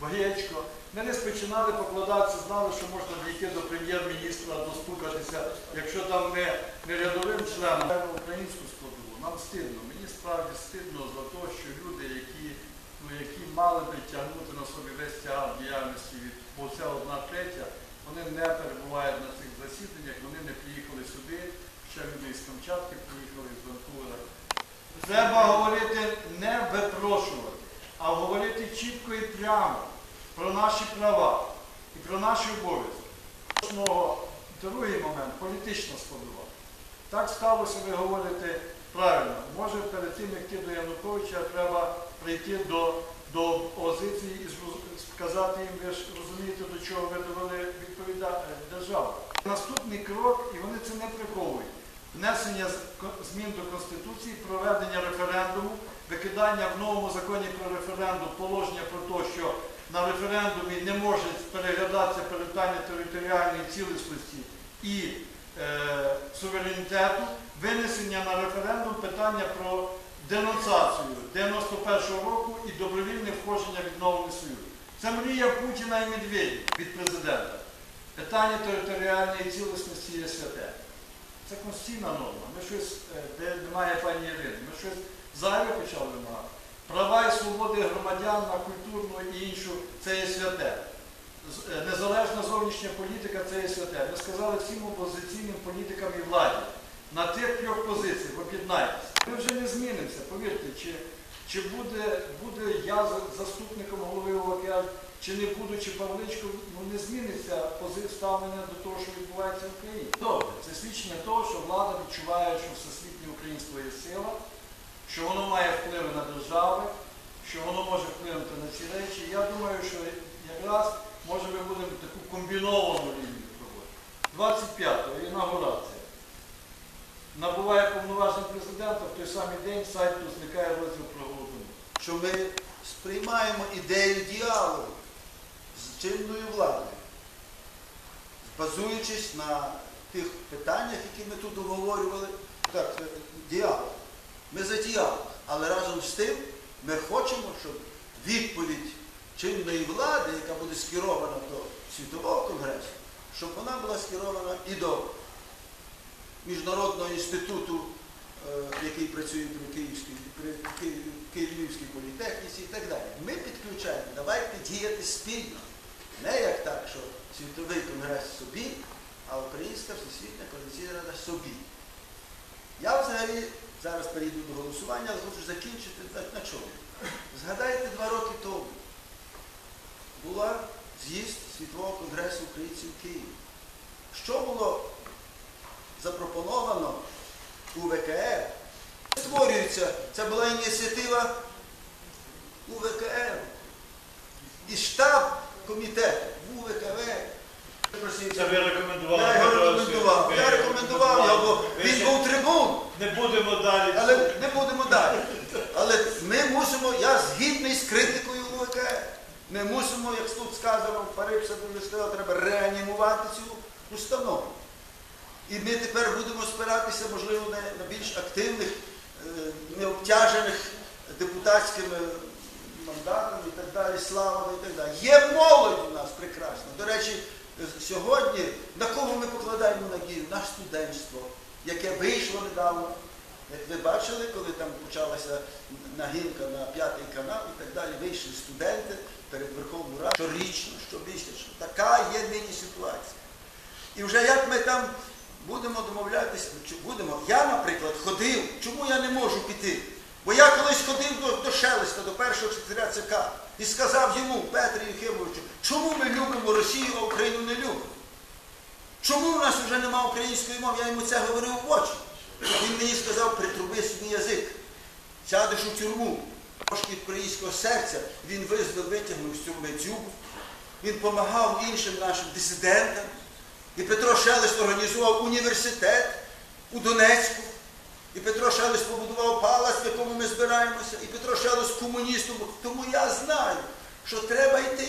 Гречко. Ми десь починали покладатися, знали, що можна дійти до прем'єр-міністра, достукатися, якщо там не, не рядовим членом, а українську складову. Нам стидно. Мені справді стидно за те, що люди, які, ну, які мали би тягнути на собі весь тягар діяльності від бо це одна третя, вони не перебувають на цих засіданнях, вони не приїхали сюди, ще люди із Камчатки приїхали, з Ванкувера. Треба говорити не випрошувати, а говорити чітко і прямо про наші права і про наші обов'язки. Другий момент політична складова. Так сталося, ви говорите правильно. Може перед тим, як йти до Януковича, треба прийти до, до опозиції і сказати їм, ви ж розумієте, до чого ви довели відповіда... е, державу. Наступний крок, і вони це не приховують. Внесення змін до Конституції, проведення референдуму, викидання в новому законі про референдум положення про те, що на референдумі не може переглядатися питання територіальної цілісності і е, суверенітету, винесення на референдум питання про денонсацію 91-го року і добровільне входження в відновлений союз. Це мрія Путіна і Медведєва від президента. Питання територіальної цілісності є святе. Це конституційна норма. Ми щось, е, де немає пані Ірини, ми щось зайве почали вимагати. Права і свободи громадян на культурну і іншу це є святе. Е, Незалежна зовнішня політика це є святе. Ми сказали всім опозиційним політикам і владі. На тих трьох позиціях об'єднайтеся. Ми вже не змінимося, повірте, чи, чи буде, буде я заступником голови ОВК, чи не буду, чи Павличко, ну не зміниться ставлення до того, що відбувається в Україні. Добре, це свідчення того, що влада відчуває, що всесвітнє українство є сила, що воно має впливи на держави, що воно може вплинути на ці речі. Я думаю, що якраз може ми будемо таку комбіновану лінію проводити. 25-го інаугурація. Набуває повноважень президента, в той самий день з сайту зникає розділ про голодомор. що ми сприймаємо ідею діалогу з чинною владою, базуючись на тих питаннях, які ми тут обговорювали. Так, е, діалог. Ми за діалог. Але разом з тим ми хочемо, щоб відповідь чинної влади, яка буде скерована до Світового конгресу, щоб вона була скерована і до Міжнародного інституту, е, який працює при Київській політехніці і так далі. Ми підключаємо, давайте діяти спільно. Не як так, що Світовий конгрес собі, а Українська Всесвітня коаліційна рада собі. Я взагалі зараз перейду до голосування, але хочу закінчити на, на чому. Згадайте, два роки тому була з'їзд Світового конгресу українців в Києві. Що було запропоновано у ВКР? Створюється, це була ініціатива УВКР. І штаб комітету в УВКР. Це ви рекомендували. Я рекомендував. Я рекомендував його, він був трибун. Не будемо далі. Але не будемо далі. Але ми мусимо, я згідний з критикою УВКР. Ми мусимо, як тут сказано, Париж дуже сказав, треба реанімувати цю установу. І ми тепер будемо спиратися, можливо, на, більш активних, е, необтяжених депутатськими мандатами і так далі, славами і так далі. Є молодь у нас прекрасна. До речі, сьогодні на кого ми покладаємо надію? На студентство, яке вийшло недавно. Як ви бачили, коли там почалася нагінка на п'ятий канал і так далі, вийшли студенти перед Верховною Радою щорічно, щомісячно. Така є нині ситуація. І вже як ми там будемо домовлятися, будемо. Я, наприклад, ходив. Чому я не можу піти? Бо я колись ходив до, до Шелеста, до першого секретаря ЦК, і сказав йому, Петрі Єхимовичу, чому ми любимо Росію, а Україну не любимо? Чому в нас вже немає української мови? Я йому це говорив в очі. Він мені сказав, притруби собі язик, сядеш у тюрму. Трошки українського серця він визвав, витягнув з тюрми дзюбу. Він допомагав іншим нашим дисидентам. І Петро Шелест організував університет у Донецьку. І Петро Шелест побудував палац, в якому ми збираємося. І Петро Шелест комуністом. Тому я знаю, що треба йти.